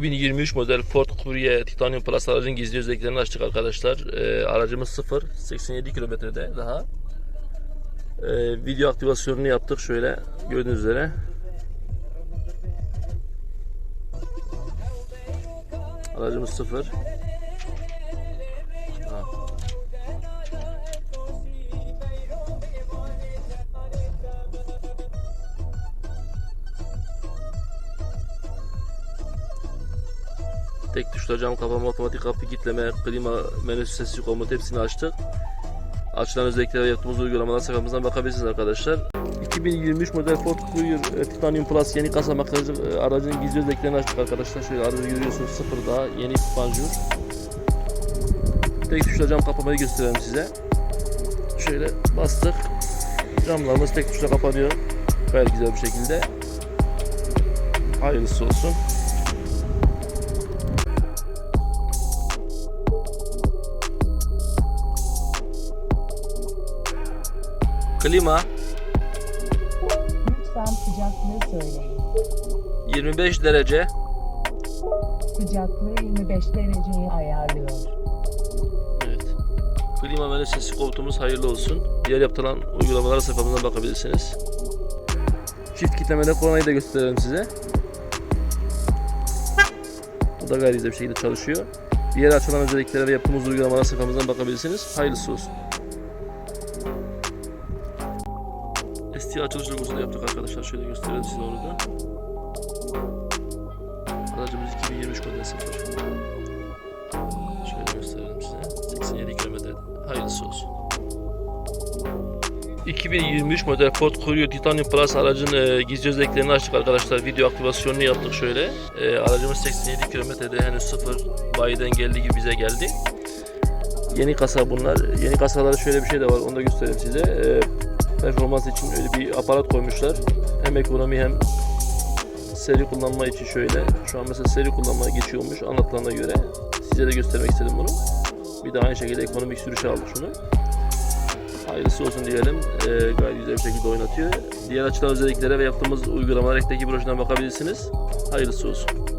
2023 model Ford Courier Titanium Plus aracın gizli özelliklerini açtık arkadaşlar. Ee, aracımız 0, 87 kilometrede daha. Ee, video aktivasyonunu yaptık şöyle gördüğünüz üzere. Aracımız 0. Tek tuşla cam kapama, otomatik kapı kilitleme, klima, menü sesi komut hepsini açtık. Açılan özelliklere yaptığımız uygulamalar sayfamızdan bakabilirsiniz arkadaşlar. 2023 model Ford Courier e, Titanium Plus yeni kasa makyajı e, aracın gizli özelliklerini açtık arkadaşlar. Şöyle aracı görüyorsunuz sıfır daha yeni panjur. Tek tuşla cam kapamayı gösterelim size. Şöyle bastık. Camlarımız tek tuşla kapanıyor. Gayet güzel bir şekilde. Hayırlısı olsun. Klima Lütfen sıcaklığı söyleyin. 25 derece. Sıcaklığı 25 dereceye ayarlıyor. Evet. Klima menü sesi komutumuz hayırlı olsun. Diğer yapılan uygulamalara sayfamızdan bakabilirsiniz. Çift kitlemede koronayı da gösterelim size. Bu da güzel bir şekilde çalışıyor. Diğer açılan özelliklere ve yaptığımız uygulamalara sayfamızdan bakabilirsiniz. Hayırlısı olsun. ST açılış logosu da yaptık arkadaşlar. Şöyle gösterelim size onu da. Aracımız 2023 model 0. Şöyle gösterelim size. 87 kilometre. Hayırlısı olsun. 2023 model Ford Courier Titanium Plus aracın e, gizli özelliklerini açtık arkadaşlar. Video aktivasyonunu yaptık şöyle. E, aracımız 87 kilometrede henüz sıfır bayiden geldiği gibi bize geldi. Yeni kasa bunlar. Yeni kasalarda şöyle bir şey de var. Onu da göstereyim size. E, performans için öyle bir aparat koymuşlar. Hem ekonomi hem seri kullanma için şöyle. Şu an mesela seri kullanmaya geçiyormuş anlatılana göre. Size de göstermek istedim bunu. Bir de aynı şekilde ekonomik sürüşe aldık şunu. Hayırlısı olsun diyelim. Ee, gayet güzel bir şekilde oynatıyor. Diğer açılan özelliklere ve yaptığımız uygulamalar ekteki broşürden bakabilirsiniz. Hayırlısı olsun.